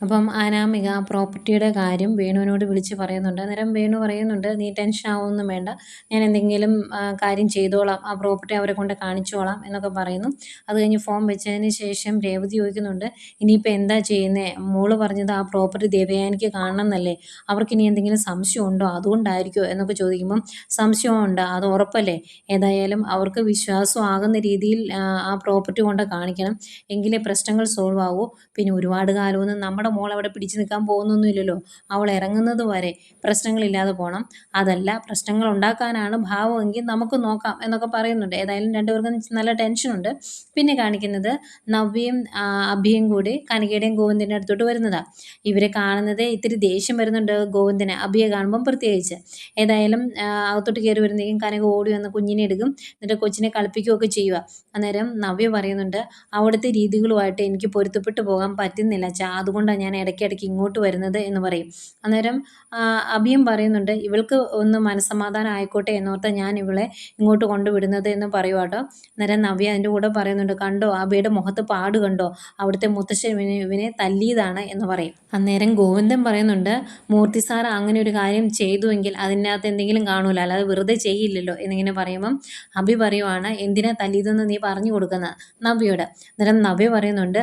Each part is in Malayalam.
അപ്പം അനാമിക ആ പ്രോപ്പർട്ടിയുടെ കാര്യം വേണുവിനോട് വിളിച്ച് പറയുന്നുണ്ട്. അന്നേരം വേണു പറയുന്നുണ്ട് നീ ടെൻഷൻ ആവുമൊന്നും വേണ്ട. ഞാൻ എന്തെങ്കിലും കാര്യം ചെയ്തോളാം. ആ പ്രോപ്പർട്ടി അവരെ കൊണ്ട് കാണിച്ചോളാം എന്നൊക്കെ പറയുന്നു. അത് കഴിഞ്ഞ് ഫോം വെച്ചതിന് ശേഷം രേവതി ചോദിക്കുന്നുണ്ട് ഇനിയിപ്പോൾ എന്താ ചെയ്യുന്നത് മോൾ പറഞ്ഞത് ആ പ്രോപ്പർട്ടി ദേവയാനിക്ക് കാണണം എന്നല്ലേ അവർക്ക് ഇനി എന്തെങ്കിലും സംശയം ഉണ്ടോ? അതുകൊണ്ടായിരിക്കുമോ എന്നൊക്കെ ചോദിക്കുമ്പം സംശയമുണ്ട് അത് ഉറപ്പല്ലേ? ഏതായാലും അവർക്ക് വിശ്വാസം ആകുന്ന രീതിയിൽ ആ, പ്രോപ്പർട്ടി കൊണ്ട് കാണിക്കണം. എങ്കിലേ പ്രശ്നങ്ങൾ സോൾവ് ആകൂ പിന്നെ ഒരുപാട് കാലമൊന്നും നമ്മുടെ മോൾ അവിടെ പിടിച്ചു നിൽക്കാൻ പോകുന്നൊന്നുമില്ലല്ലോ. അവൾ ഇറങ്ങുന്നത് വരെ പ്രശ്നങ്ങളില്ലാതെ പോകണം അതല്ല പ്രശ്നങ്ങൾ ഉണ്ടാക്കാനാണ് ഭാവമെങ്കിൽ നമുക്ക് നോക്കാം എന്നൊക്കെ പറയുന്നുണ്ട്. ഏതായാലും രണ്ടുപേർക്കും നല്ല ടെൻഷനുണ്ട് പിന്നെ കാണിക്കുന്നത് നവ്യയും അഭിയും കൂടി കനികയുടെയും ഗോവിന്ദന്റെ അടുത്തോട്ട് വരുന്നതാണ് ഇവരെ കാണുന്നത് ഇത്തിരി ദേഷ്യം വരുന്നുണ്ട് ഗോവിന്ദനെ അഭിയെ കാണുമ്പം പ്രത്യേകിച്ച്. ഏതായാലും അകത്തോട്ട് കയറി വരുന്നേക്കും കനക ഓടി വന്ന് കുഞ്ഞിനെ എടുക്കും. എന്നിട്ട് കൊച്ചിനെ കളിപ്പിക്കുകയൊക്കെ ചെയ്യുക അന്നേരം നവ്യ പറയുന്നുണ്ട് അവിടുത്തെ രീതികളുമായിട്ട് എനിക്ക് പൊരുത്തപ്പെട്ടു പോകാൻ പറ്റുന്നില്ല അച്ഛാ. അതുകൊണ്ടാണ് ഞാൻ ഇടയ്ക്കിടയ്ക്ക് ഇങ്ങോട്ട് വരുന്നത് എന്ന് പറയും. അന്നേരം അബിയും പറയുന്നുണ്ട് ഇവൾക്ക് ഒന്ന് മനസ്സമാധാനം ആയിക്കോട്ടെ എന്നോർത്ത് ഞാൻ ഇവളെ ഇങ്ങോട്ട് കൊണ്ടുവിടുന്നത് എന്ന് പറയുവാട്ടോ അന്നേരം നവ്യ അതിന്റെ കൂടെ പറയുന്നുണ്ട് കണ്ടോ അഭിയുടെ മുഖത്ത് പാട് കണ്ടോ? അവിടുത്തെ മുത്തശ്ശൻ ഇവനെ തല്ലിയതാണ് എന്ന് പറയും. അന്നേരം ഗോവിന്ദൻ പറയുന്നുണ്ട് മൂർത്തി സാർ അങ്ങനെ ഒരു കാര്യം ചെയ്തുവെങ്കിൽ അതിനകത്ത് എന്തെങ്കിലും കാണൂല അല്ലാതെ വെറുതെ ചെയ്യില്ലല്ലോ എന്നിങ്ങനെ പറയുമ്പം അഭി പറയുവാണ് എന്തിനാ തല്ലിയതെന്ന് നീ പറഞ്ഞു കൊടുക്കുന്നത് നവ്യയോട്. അന്നേരം നവ്യ പറയുന്നുണ്ട്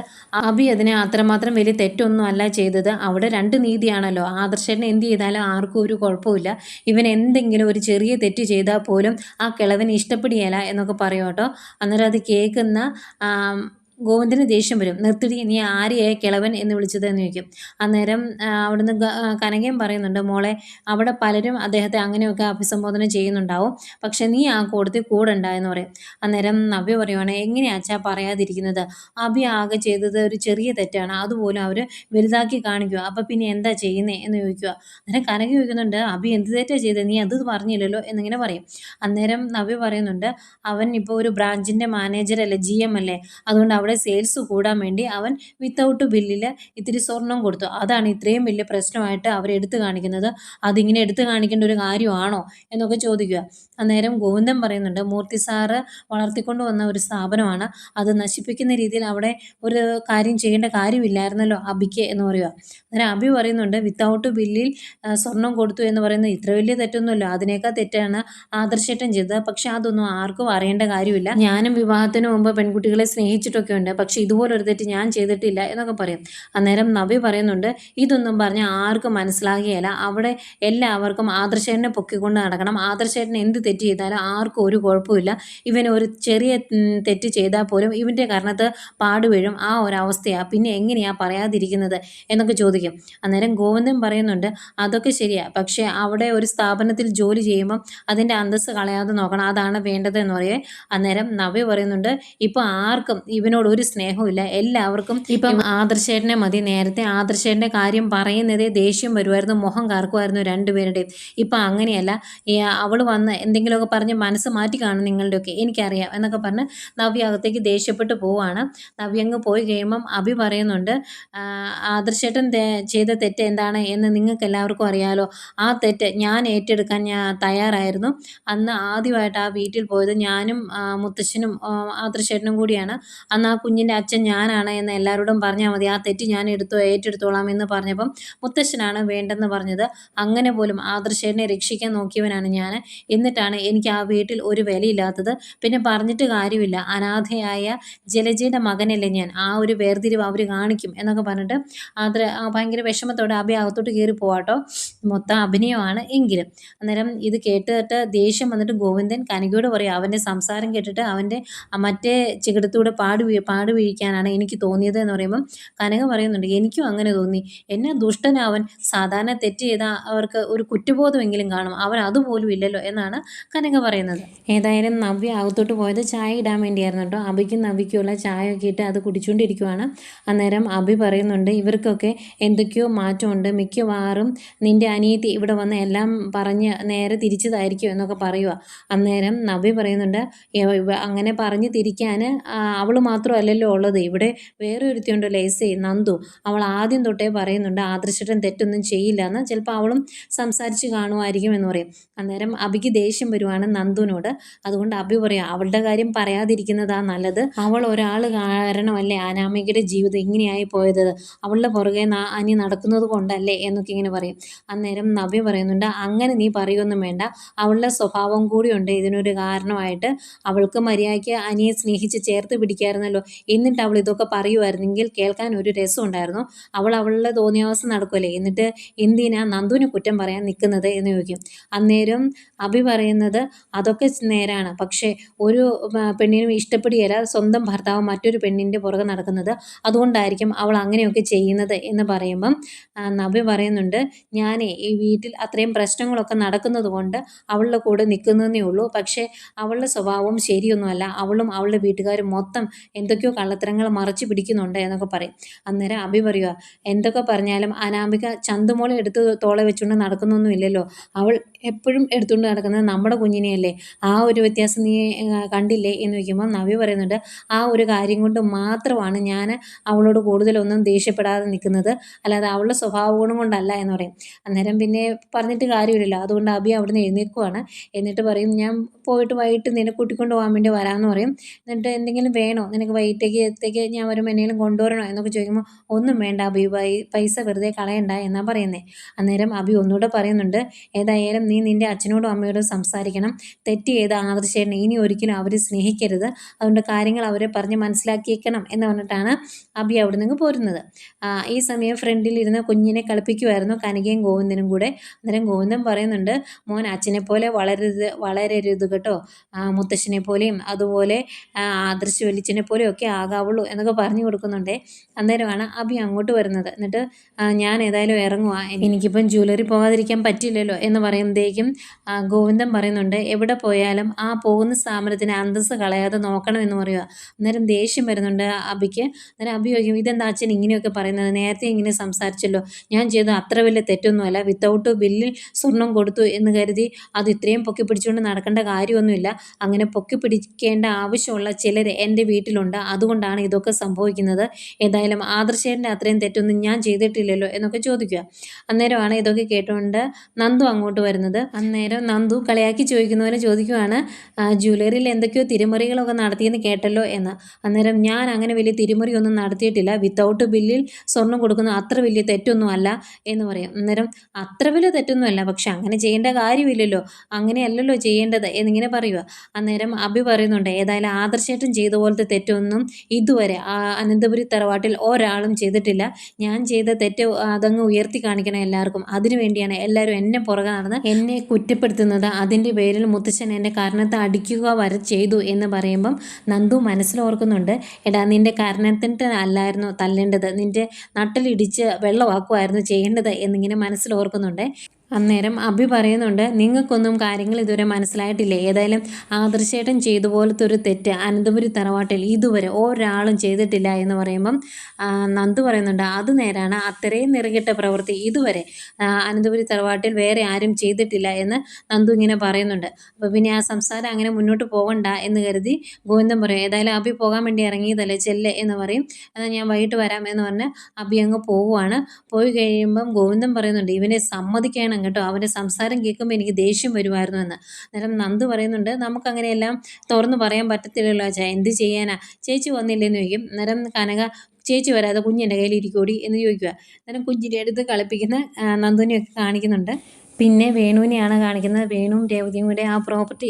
അഭി അതിനെ അത്രമാത്രം വലിയ തെറ്റൊന്നും അല്ല ചെയ്തത്. അവിടെ രണ്ട് നീതിയാണല്ലോ. ആദർശനെ എന്ത് ചെയ്താലും ആർക്കും ഒരു കുഴപ്പമില്ല ഇവൻ എന്തെങ്കിലും ഒരു ചെറിയ തെറ്റ് ചെയ്താൽ പോലും ആ കിളവന് ഇഷ്ടപ്പെടുകയില്ല എന്നൊക്കെ പറയും കേട്ടോ. അന്നേരം അത് കേൾക്കുന്ന ഗോവിന്ദന് ദേഷ്യം വരും. നിർത്തിടി നീ ആരെയായ കിളവൻ? എന്ന് വിളിച്ചത് എന്ന് ചോദിക്കും. അന്നേരം അവിടുന്ന് കനകയും പറയുന്നുണ്ട് മോളെ അവിടെ പലരും അദ്ദേഹത്തെ അങ്ങനെയൊക്കെ അഭിസംബോധന ചെയ്യുന്നുണ്ടാവും. പക്ഷെ നീ ആ കൂടത്തിൽ കൂടണ്ട എന്ന് പറയും. അന്നേരം നവ്യ പറയുവാണ് എങ്ങനെയാ അച്ഛാ പറയാതിരിക്കുന്നത്? അഭി ആകെ ചെയ്തത് ഒരു ചെറിയ തെറ്റാണ്. അതുപോലും അവർ വലുതാക്കി കാണിക്കുക അപ്പം പിന്നെ എന്താ ചെയ്യുന്നേ? എന്ന് ചോദിക്കുക അന്നേരം കനക ചോദിക്കുന്നുണ്ട് അഭി എന്ത് തെറ്റാ ചെയ്തത് നീ അത് പറഞ്ഞില്ലല്ലോ? എന്നിങ്ങനെ പറയും. അന്നേരം നവ്യ പറയുന്നുണ്ട് അവൻ ഇപ്പോൾ ഒരു ബ്രാഞ്ചിന്റെ മാനേജർ അല്ലേ ജി എം അല്ലേ? അതുകൊണ്ട് അവിടെ സെയിൽസ് കൂടാൻ വേണ്ടി അവൻ വിത്തൗട്ട് ബില്ലിൽ ഇത്തിരി സ്വർണം കൊടുത്തു. അതാണ് ഇത്രയും വലിയ പ്രശ്നമായിട്ട് അവർ എടുത്തു കാണിക്കുന്നത്. അതിങ്ങനെ എടുത്തു കാണിക്കേണ്ട ഒരു കാര്യമാണോ എന്നൊക്കെ ചോദിക്കുക. അന്നേരം ഗോവിന്ദൻ പറയുന്നുണ്ട് മൂർത്തി സാറ് വളർത്തിക്കൊണ്ട് വന്ന ഒരു സ്ഥാപനമാണ്. അത് നശിപ്പിക്കുന്ന രീതിയിൽ അവിടെ ഒരു കാര്യം ചെയ്യേണ്ട കാര്യമില്ലായിരുന്നല്ലോ അബിക്ക് എന്ന് പറയുക. അന്നേരം അബി പറയുന്നുണ്ട് വിത്തൗട്ട് ബില്ലിൽ സ്വർണം കൊടുത്തു എന്ന് പറയുന്നത് ഇത്ര വലിയ തെറ്റൊന്നുമല്ല. അതിനേക്കാൾ തെറ്റാണ് ആദർശേട്ടൻ ചെയ്തത്. പക്ഷെ അതൊന്നും ആർക്കും അറിയേണ്ട കാര്യമില്ല. ഞാനും വിവാഹത്തിന് മുമ്പ് പെൺകുട്ടികളെ സ്നേഹിച്ചിട്ടൊക്കെ ഉണ്ട് പക്ഷെ ഇതുപോലൊരു തെറ്റ് ഞാൻ ചെയ്തിട്ടില്ല എന്നൊക്കെ പറയും. അന്നേരം നബി പറയുന്നുണ്ട് ഇതൊന്നും പറഞ്ഞ് ആർക്കും മനസ്സിലാകുകയില്ല. അവിടെ എല്ലാവർക്കും ആദർശേരനെ പൊക്കിക്കൊണ്ട് നടക്കണം. ആദർശേരനെ എന്ത് തെറ്റ് ചെയ്താലും ആർക്കും ഒരു കുഴപ്പമില്ല ഇവന് ഒരു ചെറിയ തെറ്റ് ചെയ്താൽ പോലും ഇവന്റെ കാരണത്ത് പാടുവീഴും ആ ഒരവസ്ഥയാണ് പിന്നെ എങ്ങനെയാണ് പറയാതിരിക്കുന്നത്? എന്നൊക്കെ ചോദിക്കും. അന്നേരം ഗോവിന്ദൻ പറയുന്നുണ്ട് അതൊക്കെ ശരിയാണ് പക്ഷേ അവിടെ ഒരു സ്ഥാപനത്തിൽ ജോലി ചെയ്യുമ്പം അതിന്റെ അന്തസ്സ് കളയാതെ നോക്കണം. അതാണ് വേണ്ടത് എന്ന് പറയേ. അന്നേരം നവ്യ പറയുന്നുണ്ട് ഇപ്പം ആർക്കും ഇവനോട് ഒരു സ്നേഹമില്ല എല്ലാവർക്കും ഇപ്പം ആദർശേട്ടനെ മതി. നേരത്തെ ആദർശേട്ടന്റെ കാര്യം പറയുന്നതേ ദേഷ്യം വരുമായിരുന്നു മുഖം കറക്കുമായിരുന്നു രണ്ടുപേരുടെയും. ഇപ്പം അങ്ങനെയല്ല. അവൾ വന്ന് എന്തെങ്കിലുമൊക്കെ പറഞ്ഞ് മനസ്സ് മാറ്റി കാണും നിങ്ങളുടെയൊക്കെ. എനിക്കറിയാം എന്നൊക്കെ പറഞ്ഞ് നവ്യ അകത്തേക്ക് ദേഷ്യപ്പെട്ട് പോവാണ്. നവ്യങ്ങ് പോയി കഴിയുമ്പം അഭി പറയുന്നുണ്ട് ആദർശേട്ടൻ ചെയ്ത തെറ്റ് എന്താണ് എന്ന് നിങ്ങൾക്ക് എല്ലാവർക്കും അറിയാലോ. ആ തെറ്റ് ഞാൻ ഏറ്റെടുക്കാൻ ഞാൻ തയ്യാറായിരുന്നു. അന്ന് ആദ്യമായിട്ട് ആ വീട്ടിൽ പോയത്. ഞാനും മുത്തശ്ശനും ആദർശേട്ടനും കൂടിയാണ്. അന്ന് ആ കുഞ്ഞിന്റെ അച്ഛൻ ഞാനാണ് എന്ന് എല്ലാവരോടും പറഞ്ഞാൽ മതി. ആ തെറ്റ് ഞാൻ എടുത്തോ ഏറ്റെടുത്തോളാം എന്ന് പറഞ്ഞപ്പം മുത്തശ്ശനാണ് വേണ്ടെന്ന് പറഞ്ഞത്. അങ്ങനെ പോലും ആദർശേനെ രക്ഷിക്കാൻ നോക്കിയവനാണ് ഞാൻ. എന്നിട്ടാണ് എനിക്ക് ആ വീട്ടിൽ ഒരു വിലയില്ലാത്തത്. പിന്നെ പറഞ്ഞിട്ട് കാര്യമില്ല. അനാഥയായ ജലജയുടെ മകനല്ലേ ഞാൻ. ആ ഒരു വേർതിരിവ് അവർ കാണിക്കും എന്നൊക്കെ പറഞ്ഞിട്ട് ആദര ഭയങ്കര വിഷമത്തോടെ അഭി അകത്തോട്ട് കയറി പോവാട്ടോ. മൊത്തം അഭിനയമാണ് എങ്കിലും. അന്നേരം ഇത് കേട്ടിട്ട് ദേഷ്യം വന്നിട്ട് ഗോവിന്ദൻ കനകയോട് പറയും അവന്റെ സംസാരം കേട്ടിട്ട് അവന്റെ മറ്റേ ചികിടത്തൂടെ പാട് പാട് വീഴിക്കാനാണ് എനിക്ക് തോന്നിയത് എന്ന് പറയുമ്പം കനക പറയുന്നുണ്ട് എനിക്കും അങ്ങനെ തോന്നി. എന്നെ ദുഷ്ടനാവൻ സാധാരണ തെറ്റ് ചെയ്ത അവർക്ക് ഒരു കുറ്റബോധമെങ്കിലും കാണും. അവൻ അതുപോലും ഇല്ലല്ലോ എന്നാണ് കനക പറയുന്നത്. ഏതായാലും നവ്യ അകത്തോട്ട് പോയത് ചായ ഇടാൻ വേണ്ടിയായിരുന്നു കേട്ടോ. അബിക്കും നവ്യക്കുള്ള ചായ ഒക്കെ ഇട്ട് അത് കുടിച്ചുകൊണ്ടിരിക്കുവാണ്. അന്നേരം അബി പറയുന്നുണ്ട് ഇവർക്കൊക്കെ എന്തൊക്കെയോ മാറ്റമുണ്ട്. മിക്കവാറും നിന്റെ അനിയത്തി ഇവിടെ വന്ന് എല്ലാം പറഞ്ഞ് നേരെ തിരിച്ചതായിരിക്കും എന്നൊക്കെ പറയുക അന്നേരം നവ്യ പറയുന്നുണ്ട് അങ്ങനെ പറഞ്ഞ് തിരിക്കാൻ അവൾ മാത്രമല്ല മാത്രമല്ലല്ലോ ഉള്ളത്. ഇവിടെ വേറെ ഒരുത്തിയുണ്ട് ലേസേ നന്ദു. അവൾ ആദ്യം തൊട്ടേ പറയുന്നുണ്ട് ആദർശട്ടൻ തെറ്റൊന്നും ചെയ്യില്ല എന്ന്. ചിലപ്പോൾ അവളും സംസാരിച്ച് കാണുമായിരിക്കും എന്ന് പറയും. അന്നേരം അബിക്ക് ദേഷ്യം വരുവാണ് നന്ദുവിനോട്. അതുകൊണ്ട് അഭി പറയാം അവളുടെ കാര്യം പറയാതിരിക്കുന്നതാ നല്ലത്. അവൾ ഒരാൾ കാരണമല്ലേ അനാമികയുടെ ജീവിതം ഇങ്ങനെയായി പോയത്? അവളുടെ പുറകെ അനി നടക്കുന്നത് കൊണ്ടല്ലേ എന്നൊക്കെ ഇങ്ങനെ പറയും. അന്നേരം നബി പറയുന്നുണ്ട് അങ്ങനെ നീ പറയൊന്നും വേണ്ട. അവളുടെ സ്വഭാവം കൂടിയുണ്ട് ഇതിനൊരു കാരണമായിട്ട് അവൾക്ക് മര്യാദയ്ക്ക് അനിയെ സ്നേഹിച്ച് ചേർത്ത് പിടിക്കായിരുന്നല്ലോ എന്നിട്ട് അവൾ ഇതൊക്കെ പറയുമായിരുന്നെങ്കിൽ കേൾക്കാൻ ഒരു രസം ഉണ്ടായിരുന്നു അവൾ അവളുടെ തോന്നിയാവസ്ഥ നടക്കുമല്ലേ എന്നിട്ട് എന്തിനാ നന്ദുവിന് കുറ്റം പറയാൻ നിൽക്കുന്നത് എന്ന് ചോദിക്കും. അന്നേരം അഭി പറയുന്നത് അതൊക്കെ നേരാണ്. പക്ഷേ ഒരു പെണ്ണിനും ഇഷ്ടപ്പെടുകയില്ല സ്വന്തം ഭർത്താവ് മറ്റൊരു പെണ്ണിന്റെ പുറകെ നടക്കുന്നത്. അതുകൊണ്ടായിരിക്കും അവൾ അങ്ങനെയൊക്കെ ചെയ്യുന്നത് എന്ന് പറയുമ്പം നബി പറയുന്നുണ്ട് ഞാനേ ഈ വീട്ടിൽ അത്രയും പ്രശ്നങ്ങളൊക്കെ നടക്കുന്നത് കൊണ്ട് അവളുടെ കൂടെ നിൽക്കുന്നതേ ഉള്ളൂ. പക്ഷേ അവളുടെ സ്വഭാവം ശരിയൊന്നുമല്ല. അവളും അവളുടെ വീട്ടുകാരും മൊത്തം എന്തൊക്കെയോ കള്ളത്തരങ്ങൾ മറച്ചു പിടിക്കുന്നുണ്ട് എന്നൊക്കെ പറയും. അന്നേരം അഭി പറയുക എന്തൊക്കെ പറഞ്ഞാലും അനാമിക ചന്തുമോളെ എടുത്ത് തോളെ വെച്ചുകൊണ്ട് നടക്കുന്നൊന്നും ഇല്ലല്ലോ. അവൾ എപ്പോഴും എടുത്തുകൊണ്ട് നടക്കുന്നത് നമ്മുടെ കുഞ്ഞിനെയല്ലേ. ആ ഒരു വ്യത്യാസം നീ കണ്ടില്ലേ? എന്ന് ചോദിക്കുമ്പോൾ നവി പറയുന്നുണ്ട് ആ ഒരു കാര്യം കൊണ്ട് മാത്രമാണ് ഞാൻ അവളോട് കൂടുതലൊന്നും ദേഷ്യപ്പെടാതെ നിൽക്കുന്നത്. അല്ലാതെ അവളുടെ സ്വഭാവ ഗുണം കൊണ്ടല്ല എന്ന് പറയും. അന്നേരം പിന്നെ പറഞ്ഞിട്ട് കാര്യമില്ലല്ലോ. അതുകൊണ്ട് അബി അവിടുന്ന് എഴുന്നേൽക്കുവാണ്. എന്നിട്ട് പറയും ഞാൻ പോയിട്ട് വൈകിട്ട് നിന്നെ കൂട്ടിക്കൊണ്ട് പോകാൻ വേണ്ടി വരാമെന്ന് പറയും. എന്നിട്ട് എന്തെങ്കിലും വേണോ? നിനക്ക് വൈകിട്ടേക്ക് എത്തേക്ക് ഞാൻ വരുമ്പോൾ എന്നെങ്കിലും കൊണ്ടുവരണോ എന്നൊക്കെ ചോദിക്കുമ്പോൾ ഒന്നും വേണ്ട പൈ പൈസ വെറുതെ കളയണ്ട എന്നാ പറയുന്നത് അന്നേരം അബി ഒന്നുകൂടെ പറയുന്നുണ്ട് ഏതായാലും നീ നിന്റെ അച്ഛനോടും അമ്മയോടും സംസാരിക്കണം. തെറ്റ് ചെയ്ത ആദർശേട്ടനെ ഇനി ഒരിക്കലും അവർ സ്നേഹിക്കരുത്. അതുകൊണ്ട് കാര്യങ്ങൾ അവരെ പറഞ്ഞ് മനസ്സിലാക്കിയേക്കണം എന്ന് പറഞ്ഞിട്ടാണ് അബി അവിടെ നിന്ന് പോരുന്നത്. ഈ സമയം ഫ്രണ്ടിലിരുന്ന് കുഞ്ഞിനെ കളിപ്പിക്കുമായിരുന്നു കനകയും ഗോവിന്ദനും കൂടെ. അന്നേരം ഗോവിന്ദൻ പറയുന്നുണ്ട് മോൻ അച്ഛനെ പോലെ വളരരുത് വളരരുത് കേട്ടോ. മുത്തശ്ശനെ പോലെയും അതുപോലെ ആദർശ വലിച്ചനെ പോലെയും ഒക്കെ ആകാവുള്ളൂ എന്നൊക്കെ പറഞ്ഞു കൊടുക്കുന്നുണ്ടേ. അന്നേരമാണ് അഭി അങ്ങോട്ട് വരുന്നത്. എന്നിട്ട് ഞാൻ ഏതായാലും ഇറങ്ങുക എനിക്കിപ്പം ജ്വല്ലറി പോകാതിരിക്കാൻ പറ്റില്ലല്ലോ എന്ന് പറയുമ്പോഴേക്കും ഗോവിന്ദൻ പറയുന്നുണ്ട് എവിടെ പോയാലും ആ പോകുന്ന സ്ഥാപനത്തിന് അന്തസ്സ് കളയാതെ നോക്കണം എന്ന് പറയുക അന്നേരം ദേഷ്യം വരുന്നുണ്ട് അബിക്ക് അന്നേരം അബി ചോദിക്കും ഇതെന്താ അച്ഛൻ ഇങ്ങനെയൊക്കെ പറയുന്നത്? നേരത്തെ ഇങ്ങനെ സംസാരിച്ചല്ലോ. ഞാൻ ചെയ്ത അത്ര വലിയ തെറ്റൊന്നുമല്ല. വിത്തൗട്ട് ബില്ലിൽ സ്വർണം കൊടുത്തു എന്ന് കരുതി അത് ഇത്രയും പൊക്കി പിടിച്ചുകൊണ്ട് നടക്കേണ്ട കാര്യമൊന്നുമില്ല. അങ്ങനെ പൊക്കി പിടിക്കേണ്ട ആവശ്യമുള്ള ചിലർ എന്റെ വീട്ടിലുണ്ട്. അതുകൊണ്ടാണ് ഇതൊക്കെ സംഭവിക്കുന്നത്. ഏതായാലും ആദർശേന്റെ അത്രയും തെറ്റൊന്നും ഞാൻ ചെയ്തിട്ടില്ലല്ലോ എന്നൊക്കെ ചോദിക്കുക. അന്നേരമാണ് ഇതൊക്കെ കേട്ടുകൊണ്ട് നന്ദു അങ്ങോട്ട് വരുന്നത്. അന്നേരം നന്ദു കളിയാക്കി ചോദിക്കുന്നവരെ ചോദിക്കുവാണ് "ആ, ജ്വല്ലറിയിൽ എന്തൊക്കെയോ തിരിമറികളൊക്കെ നടത്തിയെന്ന് കേട്ടല്ലോ എന്ന്. അന്നേരം ഞാൻ അങ്ങനെ വലിയ തിരിമറിയൊന്നും നടത്തിയിട്ടില്ല. വിത്തൗട്ട് ബില്ലിൽ സ്വർണം കൊടുക്കുന്ന അത്ര വലിയ തെറ്റൊന്നും അല്ല എന്ന് പറയും. അന്നേരം അത്ര വലിയ തെറ്റൊന്നും അല്ല പക്ഷെ അങ്ങനെ ചെയ്യേണ്ട കാര്യമില്ലല്ലോ. അങ്ങനെയല്ലല്ലോ ചെയ്യേണ്ടത് എന്നിങ്ങനെ പറയുക. അന്നേരം അഭി പറയുന്നുണ്ട് ഏതായാലും ആദർശേട്ടൻ ചെയ്ത പോലത്തെ തെറ്റൊന്നും ഇതുവരെ ആ അനന്തപുരി തറവാട്ടിൽ ഒരാളും ചെയ്തിട്ടില്ല. ഞാൻ ചെയ്ത തെറ്റ് അതങ്ങ് ഉയർത്തി കാണിക്കണം എല്ലാവർക്കും. അതിനു വേണ്ടിയാണ് എല്ലാവരും എന്നെ പുറകെ നടന്ന് എന്നെ കുറ്റപ്പെടുത്തുന്നത്. അതിന്റെ പേരിൽ മുത്തച്ഛൻ എന്റെ കാരണത്തെ അടിക്കുക വരെ ചെയ്തു എന്ന് പറയുമ്പം നന്ദു മനസ്സിലോർക്കുന്നുണ്ട് എടാ നിന്റെ കാരണത്തിന്റെ അല്ലായിരുന്നു തല്ലേണ്ടത്. നിന്റെ നട്ടലിടിച്ച് വെള്ളമാക്കുമായിരുന്നു ചെയ്യേണ്ടത് എന്നിങ്ങനെ മനസ്സിലോർക്കുന്നുണ്ട് അന്നേരം അഭി പറയുന്നുണ്ട് നിങ്ങൾക്കൊന്നും കാര്യങ്ങൾ ഇതുവരെ മനസ്സിലായിട്ടില്ല? ഏതായാലും ആദർശേട്ടൻ ചെയ്ത പോലത്തെ ഒരു തെറ്റ് അനന്തപുരി തറവാട്ടിൽ ഇതുവരെ ഒരാളും ചെയ്തിട്ടില്ല എന്ന് പറയുമ്പം നന്ദു പറയുന്നുണ്ട് അത് നേരാണ്. അത്രയും നിറകിട്ട പ്രവൃത്തി. ഇതുവരെ അനന്തപുരി തറവാട്ടിൽ വേറെ ആരും ചെയ്തിട്ടില്ല എന്ന് നന്ദു ഇങ്ങനെ പറയുന്നുണ്ട്. അപ്പോൾ പിന്നെ ആ സംസാരം അങ്ങനെ മുന്നോട്ട് പോകണ്ട എന്ന് കരുതി ഗോവിന്ദൻ പറയും ഏതായാലും അഭി പോകാൻ വേണ്ടി ഇറങ്ങിയതല്ലേ ചെല്ല് എന്ന് പറയും. എന്നാൽ ഞാൻ വൈകിട്ട് വരാം എന്ന് പറഞ്ഞ് അഭി അങ്ങ് പോവുകയാണ് പോയി കഴിയുമ്പം ഗോവിന്ദൻ പറയുന്നുണ്ട് ഇവനെ സമ്മതിക്കണം കേട്ടോ. അവന്റെ സംസാരം കേൾക്കുമ്പോൾ എനിക്ക് ദേഷ്യം വരുമായിരുന്നു എന്ന്. അന്നേരം നന്ദു പറയുന്നുണ്ട് നമുക്കങ്ങനെയെല്ലാം തുറന്ന് പറയാൻ പറ്റത്തില്ലല്ലോ അച്ഛാ. എന്ത് ചെയ്യാനാ? ചേച്ചി വന്നില്ലെന്ന് ചോദിക്കും. അന്നേരം കനക ചേച്ചി വരാതെ കുഞ്ഞിന്റെ കയ്യിൽ ഇരിക്കൂടി എന്ന് ചോദിക്കുക അന്നേരം കുഞ്ഞിന്റെ അടുത്ത് കളിപ്പിക്കുന്ന നന്ദുവിനെയൊക്കെ കാണിക്കുന്നുണ്ട്. പിന്നെ വേണുവിനെയാണ് കാണിക്കുന്നത്. വേണുവും രേവതിയും കൂടെ ആ പ്രോപ്പർട്ടി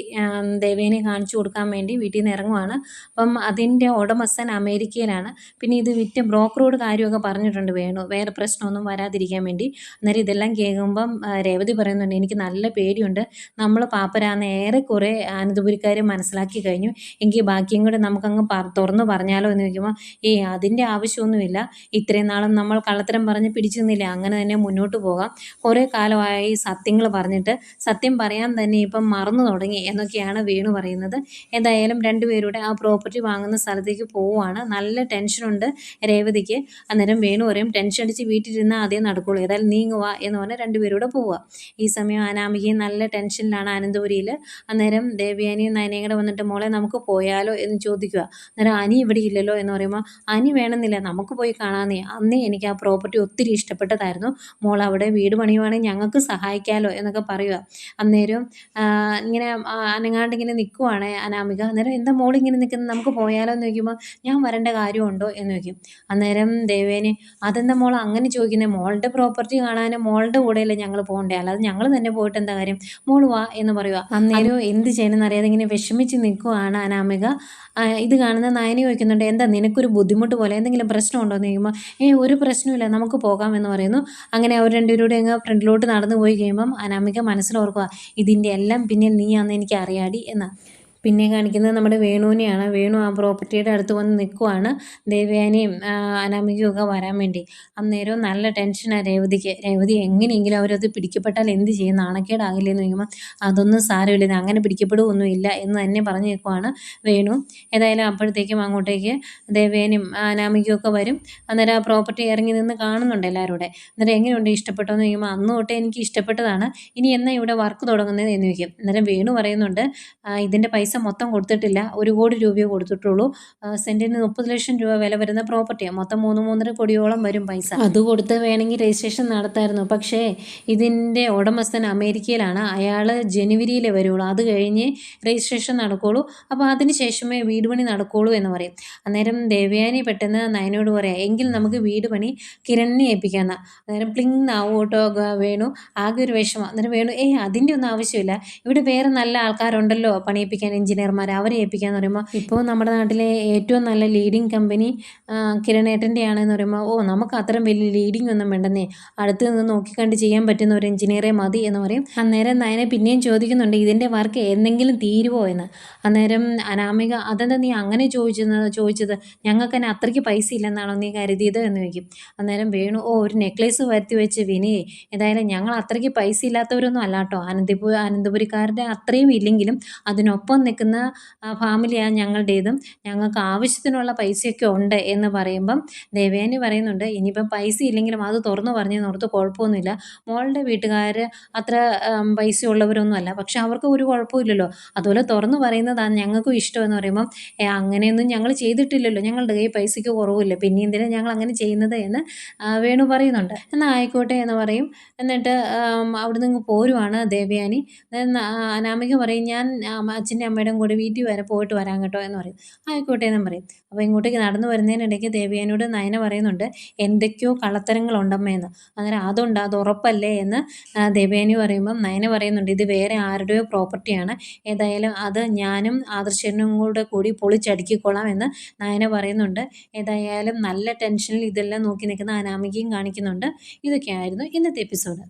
ദേവേനെ കാണിച്ചു കൊടുക്കാൻ വേണ്ടി വീട്ടിൽ നിന്ന് ഇറങ്ങുവാണ്. അപ്പം അതിന്റെ ഉടമസ്ഥൻ അമേരിക്കയിലാണ്. പിന്നെ ഇത് വിറ്റ് ബ്രോക്കറോട് കാര്യമൊക്കെ പറഞ്ഞിട്ടുണ്ട് വേണു. വേറെ പ്രശ്നമൊന്നും വരാതിരിക്കാൻ വേണ്ടി. അന്നേരം ഇതെല്ലാം കേൾക്കുമ്പം രേവതി പറയുന്നുണ്ട് എനിക്ക് നല്ല പേടിയുണ്ട്. നമ്മൾ പാപ്പരാന്ന് ഏറെക്കുറെ അനന്തപുരിക്കാർ മനസ്സിലാക്കി കഴിഞ്ഞു. എങ്കിൽ ബാക്കിയും കൂടെ നമുക്കങ്ങ് തുറന്നു പറഞ്ഞാലോ എന്ന് ചോദിക്കുമ്പോൾ ഏ അതിന്റെ ആവശ്യമൊന്നുമില്ല. ഇത്രയും നാളും നമ്മൾ കള്ളത്തരം പറഞ്ഞ് പിടിച്ചു നിന്നില്ല അങ്ങനെ തന്നെ മുന്നോട്ട് പോകാം. കുറേ കാലമായി സത്യങ്ങൾ പറഞ്ഞിട്ട് സത്യം പറയാൻ തന്നെ ഇപ്പം മറന്നു തുടങ്ങി എന്നൊക്കെയാണ് വേണു പറയുന്നത്. എന്തായാലും രണ്ടുപേരുടെ ആ പ്രോപ്പർട്ടി വാങ്ങുന്ന സ്ഥലത്തേക്ക് പോവുകയാണ് നല്ല ടെൻഷനുണ്ട് രേവതിക്ക്. അന്നേരം വേണു പറയും ടെൻഷൻ അടിച്ച് വീട്ടിലിരുന്നാൽ അതേ നടക്കുള്ളൂ. ഏതായാലും നീങ്ങുക എന്ന് പറഞ്ഞാൽ രണ്ടുപേരൂടെ പോവുക. ഈ സമയം അനാമികയും നല്ല ടെൻഷനിലാണ് അനന്തപുരിയിൽ അന്നേരം ദേവ്യാനിയും നയനയും കൂടെ വന്നിട്ട് മോളെ നമുക്ക് പോയാലോ? എന്ന് ചോദിക്കുക. അന്നേരം അനി ഇവിടെ ഇല്ലല്ലോ? എന്ന് പറയുമ്പോൾ അനി വേണമെന്നില്ല. നമുക്ക് പോയി കാണാമെന്നേ അന്നേ എനിക്ക് ആ പ്രോപ്പർട്ടി ഒത്തിരി ഇഷ്ടപ്പെട്ടതായിരുന്നു. മോൾ അവിടെ വീട് പണിയുവാണെങ്കിൽ ഞങ്ങൾക്ക് സഹായിക്കാമല്ലോ എന്നൊക്കെ പറയുക. അന്നേരം ഇങ്ങനെ അനങ്ങാണ്ട് ഇങ്ങനെ നിൽക്കുവാണ് അനാമിക. അന്നേരം എന്താ മോളിങ്ങനെ നിൽക്കുന്നത് നമുക്ക് പോയാലോ എന്ന് ചോദിക്കുമ്പോൾ ഞാൻ വരേണ്ട കാര്യമുണ്ടോ എന്ന് ചോദിക്കും. അന്നേരം ദേവേനെ അതെന്താ മോൾ അങ്ങനെ ചോദിക്കുന്നത് മോളുടെ പ്രോപ്പർട്ടി കാണാനും മോളുടെ കൂടെയല്ലേ ഞങ്ങൾ പോകണ്ടേ? അല്ലാതെ ഞങ്ങൾ തന്നെ പോയിട്ട് എന്താ കാര്യം? മോൾ വാ എന്ന് പറയുക. അന്നേരം എന്ത് ചെയ്യണമെന്ന് അറിയാതെ ഇങ്ങനെ വിഷമിച്ച് നിൽക്കുവാണ് അനാമിക. ഇത് കാണുന്ന നയനി ചോദിക്കുന്നുണ്ട് എന്താ നിനക്കൊരു ബുദ്ധിമുട്ട് പോലെ? എന്തെങ്കിലും പ്രശ്നമുണ്ടോ? എന്ന് ചോദിക്കുമ്പോൾ ഏ ഒരു പ്രശ്നമില്ല നമുക്ക് പോകാമെന്ന് പറയുന്നു. അങ്ങനെ അവർ രണ്ടുപേരും കൂടെ അങ്ങ് ഫ്രണ്ടിലോട്ട് നടന്നു പോയി കഴിയുമ്പം അനാമിക മനസ്സിലോർക്കുക ഇതിന്റെ എല്ലാം പിന്നിൽ നീയാണെന്ന് എനിക്ക് അറിയാടി എന്ന്. പിന്നെ കാണിക്കുന്നത് നമ്മുടെ വേണുവിനെയാണ്. വേണു ആ പ്രോപ്പർട്ടിയുടെ അടുത്ത് വന്ന് നിൽക്കുവാണ്. ദേവയാനിയും അനാമികയും ഒക്കെ വരാൻ വേണ്ടി. അന്നേരവും നല്ല ടെൻഷനാണ് രേവതിക്ക്. രേവതി എങ്ങനെയെങ്കിലും അവരത് പിടിക്കപ്പെട്ടാൽ എന്ത് ചെയ്യും? നാണക്കേടാകില്ലേ എന്ന് ചോദിക്കുമ്പോൾ അതൊന്നും സാരമില്ല. അങ്ങനെ പിടിക്കപ്പെടുകയൊന്നുമില്ല എന്ന് തന്നെ പറഞ്ഞു നിൽക്കുവാണ് വേണു. ഏതായാലും അപ്പോഴത്തേക്കും അങ്ങോട്ടേക്ക് ദേവയാനിയും അനാമികയും ഒക്കെ വരും. അന്നേരം ആ പ്രോപ്പർട്ടി ഇറങ്ങി നിന്ന് കാണുന്നുണ്ട് എല്ലാവരും കൂടെ അന്നേരം എങ്ങനെയുണ്ട്? ഇഷ്ടപ്പെട്ടോ എന്ന് ചോദിക്കുമ്പോൾ അന്ന് തൊട്ടേ എനിക്ക് ഇഷ്ടപ്പെട്ടതാണ്. ഇനി എന്നാ ഇവിടെ വർക്ക് തുടങ്ങുന്നത് എന്ന് ചോദിക്കും. അന്നേരം വേണു പറയുന്നുണ്ട് "ആ, ഇതിന്റെ പൈസ മൊത്തം കൊടുത്തിട്ടില്ല. ഒരു കോടി രൂപയെ കൊടുത്തിട്ടുള്ളൂ. സെന്റിന് മുപ്പത് ലക്ഷം രൂപ വില വരുന്ന പ്രോപ്പർട്ടിയാണ് മൊത്തം മൂന്ന് മൂന്നര കോടിയോളം വരും പൈസ. അത് കൊടുത്ത് വേണമെങ്കിൽ രജിസ്ട്രേഷൻ നടത്തായിരുന്നു. പക്ഷേ ഇതിന്റെ ഉടമസ്ഥൻ അമേരിക്കയിലാണ്. അയാൾ ജനുവരിയിലെ വരുള്ളൂ. അത് കഴിഞ്ഞ് രജിസ്ട്രേഷൻ നടക്കുകയുള്ളൂ അപ്പോൾ അതിന് ശേഷമേ വീട് പണി നടക്കുകയുള്ളൂ എന്ന് പറയും. അന്നേരം ദേവയാനി പെട്ടെന്ന് നയനോട് പറയാം എങ്കിൽ നമുക്ക് വീട് പണി കിരണിനെ ഏൽപ്പിക്കാമെന്ന. അന്നേരം പ്ലിങ് നാവും കേട്ടോ വേണു. ആകെ ഒരു വിഷമം. അന്നേരം വേണു ഏയ് അതിന്റെ ഒന്നും ആവശ്യമില്ല. ഇവിടെ വേറെ നല്ല ആൾക്കാരുണ്ടല്ലോ പണിയിപ്പിക്കാൻ എഞ്ചിനീയർമാർ അവരെ ഏൽപ്പിക്കാന്ന് പറയുമ്പോൾ ഇപ്പോൾ നമ്മുടെ നാട്ടിലെ ഏറ്റവും നല്ല ലീഡിങ് കമ്പനി കിരണേട്ടന്റെ ആണെന്ന് പറയുമ്പോൾ ഓ നമുക്ക് അത്രയും വലിയ ലീഡിംഗ് ഒന്നും വേണ്ടെന്നേ. അടുത്ത് നിന്ന് നോക്കിക്കണ്ട് ചെയ്യാൻ പറ്റുന്ന ഒരു എഞ്ചിനീയറെ മതി എന്ന് പറയും. അന്നേരം നയനെ പിന്നെയും ചോദിക്കുന്നുണ്ട് ഇതിന്റെ വർക്ക് എന്തെങ്കിലും തീരുവോ എന്ന്? അന്നേരം അനാമിക അതെന്താ നീ അങ്ങനെ ചോദിച്ചത് ചോദിച്ചത്? ഞങ്ങൾക്ക് തന്നെ അത്രയ്ക്ക് പൈസ ഇല്ലെന്നാണോ നീ കരുതിയത്? എന്ന് ചോദിക്കും. അന്നേരം വേണു ഓ ഒരു നെക്ലേസ് വരുത്തി വെച്ച് വിനയെ ഏതായാലും ഞങ്ങൾ അത്രയ്ക്ക് പൈസ ഇല്ലാത്തവരൊന്നും അല്ലാട്ടോ അനന്തപുരി അനന്തപുര അനന്തപുരിക്കാരുടെ അത്രയും ഇല്ലെങ്കിലും അതിനൊപ്പം നിൽക്കുന്ന ഫാമിലിയാണ് ഞങ്ങളുടേതും. ഞങ്ങൾക്ക് ആവശ്യത്തിനുള്ള പൈസയൊക്കെ ഉണ്ട് എന്ന് പറയുമ്പം ദേവേനി പറയുന്നുണ്ട് ഇനിയിപ്പം പൈസ ഇല്ലെങ്കിലും അത് തുറന്നു പറഞ്ഞെന്ന് ഓർത്ത് കുഴപ്പമൊന്നുമില്ല. മോളുടെ വീട്ടുകാർ അത്ര പൈസ ഉള്ളവരൊന്നും അല്ല പക്ഷെ അവർക്ക് ഒരു കുഴപ്പമില്ലല്ലോ. അതുപോലെ തുറന്നു പറയുന്നതാണ് ഞങ്ങൾക്കും ഇഷ്ടമെന്ന് പറയുമ്പം അങ്ങനെയൊന്നും ഞങ്ങൾ ചെയ്തിട്ടില്ലല്ലോ. ഞങ്ങളുടെ കയ്യിൽ പൈസയ്ക്ക് കുറവില്ല. പിന്നെ എന്തിനാണ് ഞങ്ങൾ അങ്ങനെ ചെയ്യുന്നത്? എന്ന് വേണു പറയുന്നുണ്ട്. എന്നാൽ ആയിക്കോട്ടെ എന്ന് പറയും. എന്നിട്ട് അവിടെ അവിടുന്ന് പോരുവാണ് ദേവയാനി അനാമിക പറയും ഞാൻ അച്ഛന്റെ അമ്മയുടെയും കൂടെ വീട്ടിൽ വരെ പോയിട്ട് വരാം കേട്ടോ എന്ന് പറയും. ആയിക്കോട്ടെ എന്ന് പറയും. അപ്പോൾ ഇങ്ങോട്ടേക്ക് നടന്നു വരുന്നതിനിടയ്ക്ക് ദേവിയനോട് നയന പറയുന്നുണ്ട് എന്തൊക്കെയോ കള്ളത്തരങ്ങളുണ്ടമ്മയെന്ന് അന്നേരം അതുണ്ട് അത് ഉറപ്പല്ലേ എന്ന് ദേവയാനി പറയുമ്പം നയന പറയുന്നുണ്ട് ഇത് വേറെ ആരുടെയോ പ്രോപ്പർട്ടിയാണ് ഏതായാലും അത് ഞാനും ആദർശനും കൂടെ കൂടി പൊളിച്ചടുക്കിക്കൊള്ളാം എന്ന് നയന പറയുന്നുണ്ട്. ഏതായാലും നല്ല ടെൻഷനിൽ ഇതെല്ലാം നോക്കി നിൽക്കുന്ന അനാമികയും കാണിക്കുന്നുണ്ട്. ഇതൊക്കെയായിരുന്നു ഇന്നത്തെ എപ്പിസോഡ്